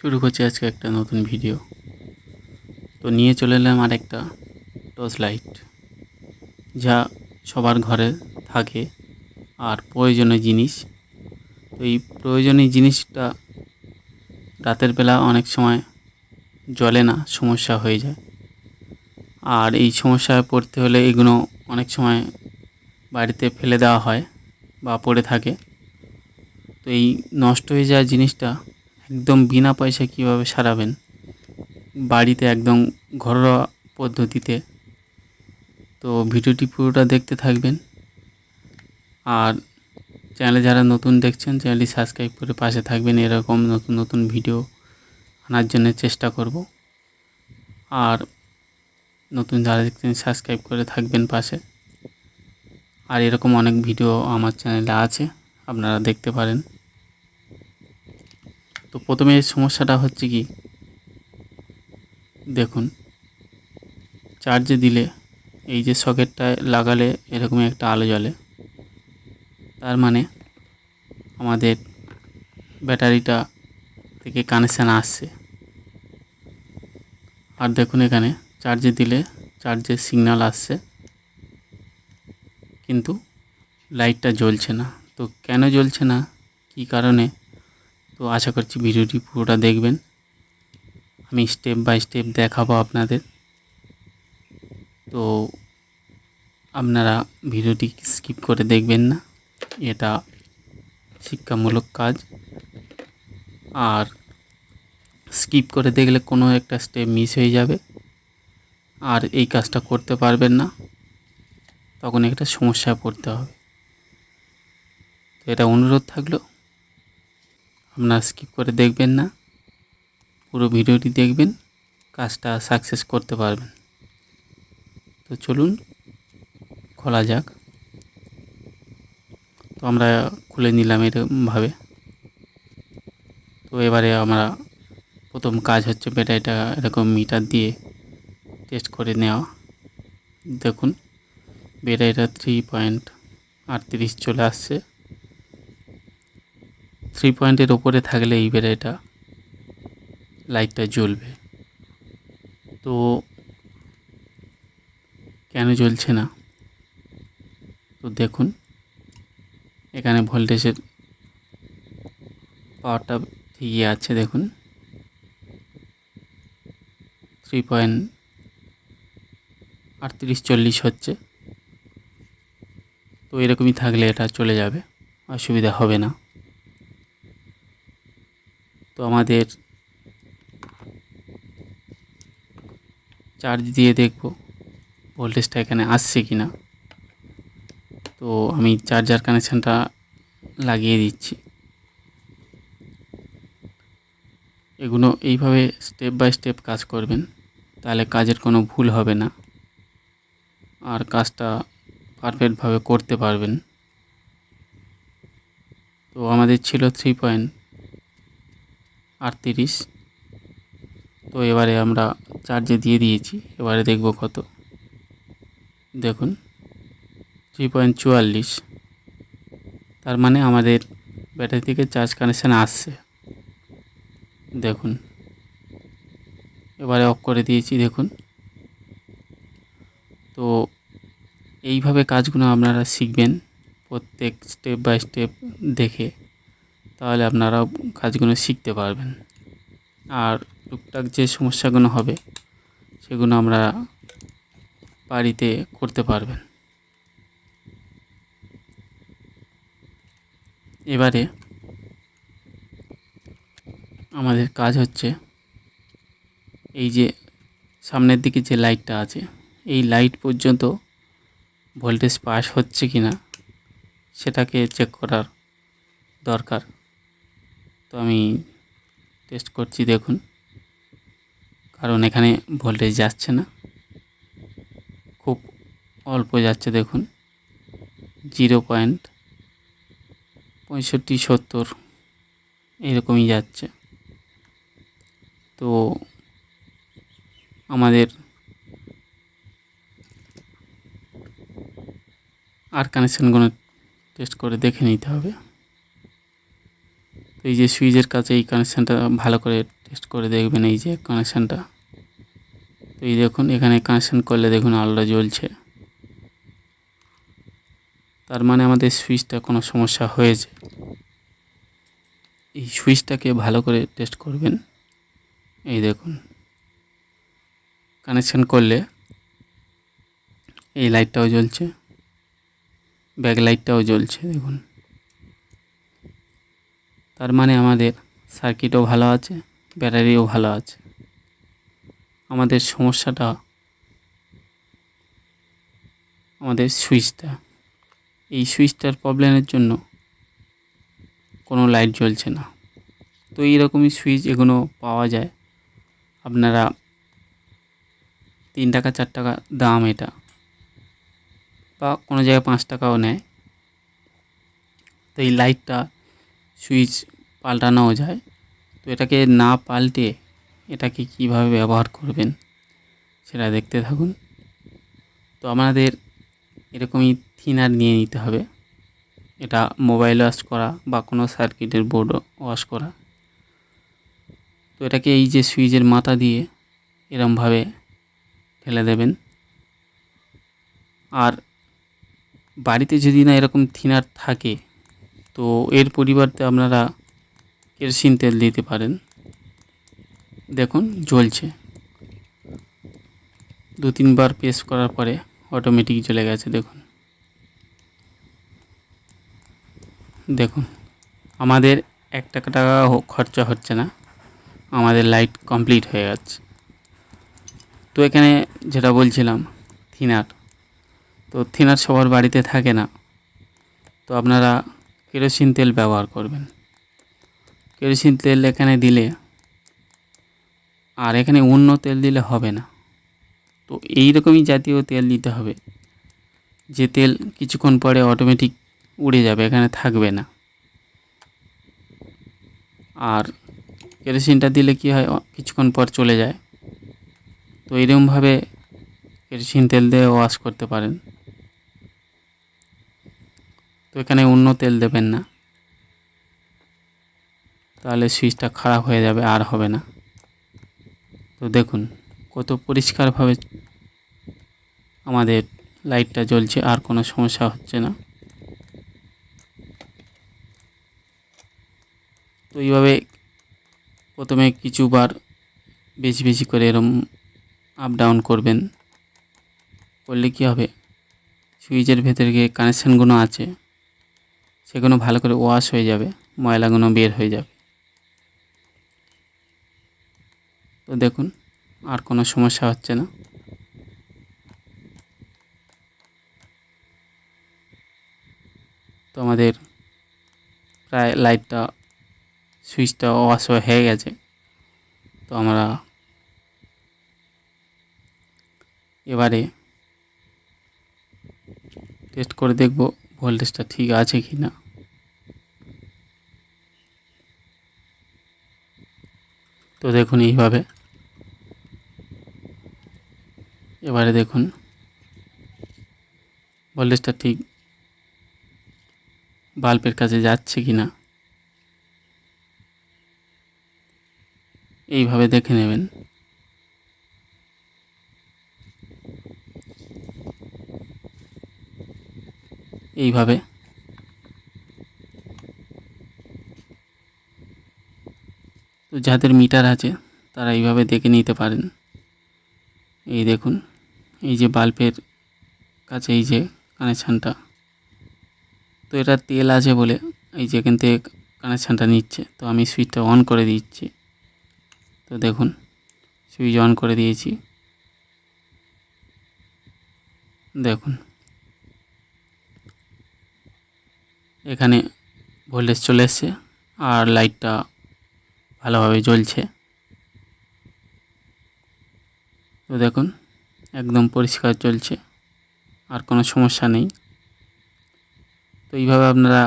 শুরু করছি আজকে একটা নতুন ভিডিও তো নিয়ে চলে এলাম আর একটা টর্চ লাইট যা সবার ঘরে থাকে আর প্রয়োজনীয় জিনিস। তো এই প্রয়োজনীয় জিনিসটা রাতের বেলা অনেক সময় জ্বলে না, সমস্যা হয়ে যায়। আর এই সমস্যায় পড়তে হলে এগুলো অনেক সময় বাড়িতে ফেলে দেওয়া হয় বা পড়ে থাকে। তো এই নষ্ট হয়ে যাওয়া জিনিসটা একদম বিনা পয়সায় কীভাবে সারাবেন? বাড়িতে একদম ঘরোয়া পদ্ধতিতে। তো ভিডিওটি পুরোটা দেখতে থাকবেন। আর চ্যানেলে যারা নতুন দেখছেন, চ্যানেলটি সাবস্ক্রাইব করে পাশে থাকবেন। এরকম নতুন নতুন ভিডিও আনার জন্য চেষ্টা করব। আর নতুন যারা দেখছেন, সাবস্ক্রাইব করে থাকবেন পাশে। আর এরকম অনেক ভিডিও আমার চ্যানেলে আছে, আপনারা দেখতে পারেন। তো প্রথমে সমস্যাটা হচ্ছে কি? দেখুন চার্জে দিলে এই যে সকেটটায় লাগালে এরকমই একটা আলো জ্বলে। তার মানে আমাদের ব্যাটারিটা থেকে কানেকশান আসছে। আর দেখুন এখানে চার্জে দিলে চার্জের সিগন্যাল আসছে। কিন্তু লাইটটা জ্বলছে না। তো কেন জ্বলছে না? কী কারণে? তো আশা করছি ভিডিওটি পুরোটা দেখবেন। আমি স্টেপ বাই স্টেপ দেখাবো আপনাদের। তো আপনারা ভিডিওটি স্কিপ করে দেখবেন না। এটা শিক্ষামূলক কাজ। আর স্কিপ করে দেখলে কোনো একটা স্টেপ মিস হয়ে যাবে। আর এই কাজটা করতে পারবেন না। তখন একটা সমস্যায় পড়তে হবে। তো এটা অনুরোধ থাকল। আপনারা স্কিপ করে দেখবেন না। পুরো ভিডিওটি দেখবেন, কাজটা সাকসেস করতে পারবেন। তো চলুন, খোলা যাক। তো আমরা খুলে নিলাম এরকমভাবে। তো এবারে আমরা প্রথম কাজ হচ্ছে ব্যাটারিটা এরকম মিটার দিয়ে টেস্ট করে নেওয়া। দেখুন, ব্যাটারিটা থ্রি পয়েন্ট আটত্রিশ চলে আসছে। থ্রি পয়েন্টের ওপরে থাকলে এই ব্যাটারিটা লাইটটা জ্বলবে। তো কেন জ্বলছে না? তো দেখুন, এখানে ভোল্টেজের পাওয়ারটা ঠিকই আছে, দেখুন। থ্রি পয়েন্ট আটত্রিশ চল্লিশ হচ্ছে। তো এরকমই থাকলে এটা চলে যাবে, অসুবিধা হবে না। তো আমাদের চার্জ দিয়ে দেখব ভোল্টেজটা এখানে আসছে কি না তো আমি চার্জার কানেকশানটা লাগিয়ে দিচ্ছি। এগুলো এইভাবে স্টেপ বাই স্টেপ কাজ করবেন, তাহলে কাজের কোনো ভুল হবে না। আর কাজটা পারফেক্টভাবে করতে পারবেন। তো আমাদের ছিল থ্রি পয়েন্ট আটত্রিশ। তো এবারে আমরা চার্জে দিয়ে দিয়েছি, এবারে দেখব কত। দেখুন থ্রি পয়েন্ট চুয়াল্লিশ তার মানে আমাদের ব্যাটারি থেকে চার্জ কানেকশান আসছে। দেখুন, এবারে অফ করে দিয়েছি, দেখুন। তো এইভাবে কাজগুলো আপনারা শিখবেন প্রত্যেক স্টেপ বাই স্টেপ দেখে। তাহলে আপনারা কাজগুলো শিখতে পারবেন। আর টুকটাক যে সমস্যাগুলো হবে, সেগুলো আমরা বাড়িতে করতে পারবেন। এবারে আমাদের কাজ হচ্ছে এই যে সামনের দিকে যে লাইটটা আছে, এই লাইট পর্যন্ত ভোল্টেজ পাস হচ্ছে কি না সেটাকে চেক করার দরকার। তো আমি টেস্ট করছি দেখুন। কারণ এখানে ভোল্টেজ যাচ্ছে না। খুব অল্প যাচ্ছে দেখুন। জিরো পয়েন্ট পঁয়ষট্টি সত্তর এরকমই যাচ্ছে। তো আমাদের আর কানেকশানগুলো টেস্ট করে দেখে নিতে হবে। তো এই যে সুইচের কাছে এই কানেকশানটা ভালো করে টেস্ট করে দেখবেন, এই যে কানেকশানটা তো এই দেখুন, এখানে কানেকশান করলে দেখুন আলোটা জ্বলছে। তার মানে আমাদের সুইচটা কোনো সমস্যা হয়েছে। এই সুইচটাকে ভালো করে টেস্ট করবেন। এই দেখুন। কানেকশান করলে এই লাইটটাও জ্বলছে। ব্যাক লাইটটাও জ্বলছে, দেখুন। তার মানে আমাদের সার্কিটও ভালো আছে, ব্যাটারিও ভালো আছে। আমাদের সমস্যাটা আমাদের সুইচটা। এই সুইচটার প্রবলেমের জন্য কোনো লাইট জ্বলছে না। তো এইরকমই সুইচ এগুলো পাওয়া যায়। আপনারা তিন টাকা, চার টাকা দাম এটা। বা কোনো জায়গায় পাঁচ টাকাও নেয়। তো এই লাইটটা সুইচ পাল্টানোও যায়। তো এটাকে না পাল্টে এটাকে কীভাবে ব্যবহার করবেন সেটা দেখতে থাকুন। তো আমাদের এরকমই থিনার নিয়ে নিতে হবে। এটা মোবাইল ওয়াশ করা বা কোনো সার্কিটের বোর্ড ওয়াশ করা। তো এটাকে এই যে সুইচের মাথা দিয়ে এরমভাবে ঢেলে দেবেন। আর বাড়িতে যদি না এরকম থিনার থাকে, তো এর পরিবর্তে আপনারা কেরোসিন তেল দিতে পারেন। দেখুন, জ্বলছে। দু, তিনবার প্রেস করার পরে অটোমেটিক জ্বলে গেছে, দেখুন। দেখুন, আমাদের এক টাকা টাকা খরচা হচ্ছে না, আমাদের লাইট কমপ্লিট হয়ে যাচ্ছে। তো এখানে যেটা বলছিলাম, থিনার। তো থিনার সবার বাড়িতে থাকে না। তো আপনারা কেরোসিন তেল ব্যবহার করবেন। কেরোসিন তেল এখানে দিলে আর এখানে অন্য তেল দিলে হবে না। তো এই রকমই জাতীয় তেল দিতে হবে। যে তেল কিছুক্ষণ পরে অটোমেটিক উড়ে যাবে, এখানে থাকবে না। আর কেরোসিনটা দিলে কি হয়, কিছুক্ষণ পর চলে যায়। তো এরকমভাবে কেরোসিন তেল দিয়ে ওয়াশ করতে পারেন। তো এখানে অন্য তেল দেবেন না। তাহলে সুইচটা খারাপ হয়ে যাবে, আর হবে না। তো দেখুন, কত পরিষ্কারভাবে আমাদের লাইটটা জ্বলছে, আর কোনো সমস্যা হচ্ছে না। তো এইভাবে প্রথমে কিছুবার বেশি বেশি করে এরম আপ ডাউন করবেন। করলে কী হবে? সুইচের ভেতরে গিয়ে কানেকশানগুলো আছে সেগুলো ভালো করে ওয়াশ হয়ে যাবে ময়লাগুলো বের হয়ে যাবে। তো দেখুন, আর কোনো সমস্যা হচ্ছে না। তো আমাদের প্রায় লাইটটা সুইচটা ওয়াশ হয়ে গেছে। তো আমরা এবারে টেস্ট করে দেখব ভোল্টেজটা ঠিক আছে কি না। তো দেখুন এইভাবে এবারে দেখুন। ভোল্টেজটা ঠিক বাল্বের কাছে যাচ্ছে কি না এইভাবে দেখে নেবেন। এইভাবে। তো যাদের মিটার আছে, তারা এইভাবে দেখে নিতে পারেন। এই দেখুন। এই যে বাল্বের কাছে এই যে কানেকশানটা। তো এটা তেল আছে বলে এই যে এখান থেকে কানেকশানটা নিচ্ছে। তো আমি সুইচটা অন করে দিচ্ছি। তো দেখুন, সুইচ অন করে দিয়েছি। দেখুন। এখানে ভোল্টেজ চলে এসছে আর লাইটটা ভালোভাবে জ্বলছে। তো দেখুন একদম পরিষ্কার চলছে, আর কোনো সমস্যা নেই। তো এইভাবে আপনারা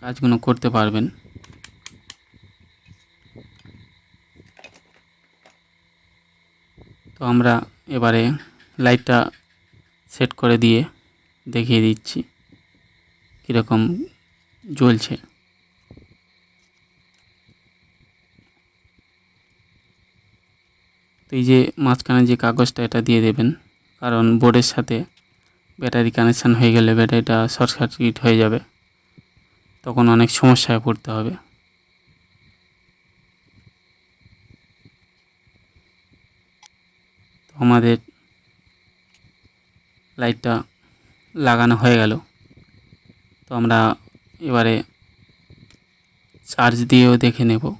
কাজগুলো করতে পারবেন। তো আমরা এবারে লাইটটা সেট করে দিয়ে দেখিয়ে দিচ্ছি, কীরকম জ্বলছে। তো এই যে মাঝখানে যে কাগজটা, এটা দিয়ে দেবেন। কারণ বোর্ডের সাথে ব্যাটারি কানেকশান হয়ে গেলে ব্যাটারিটা শর্ট সার্কিট হয়ে যাবে। তখন অনেক সমস্যায় পড়তে হবে। তো আমাদের লাইটটা লাগানো হয়ে গেল। তো আমরা এবারে চার্জ দিয়েও দেখে নেব।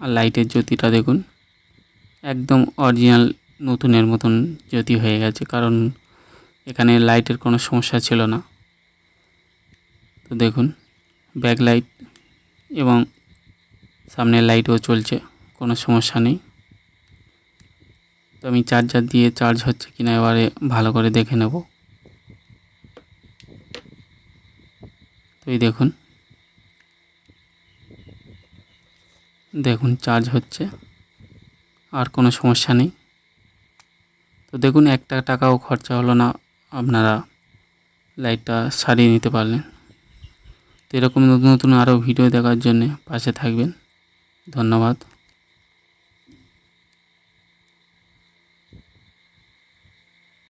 আর লাইটের জ্যোতিটা দেখুন। একদম অরিজিনাল নতুনের মতন জ্যোতি হয়ে গেছে, কারণ এখানে লাইটের কোনো সমস্যা ছিল না। তো দেখুন ব্যাক লাইট এবং সামনের লাইটও চলছে, কোনো সমস্যা নেই। তো আমি চার্জার দিয়ে চার্জ হচ্ছে কিনা এবারে ভালো করে দেখে নেব। তো এই দেখুন দেখুন চার্জ হচ্ছে। আর কোনো সমস্যা নেই। তো দেখুন, একটা টাকাও খরচা হলো না। আপনারা লাইটটা সারিয়ে নিতে পারলেন। তো এরকম নতুন নতুন আরও ভিডিও দেখার জন্যে পাশে থাকবেন। ধন্যবাদ।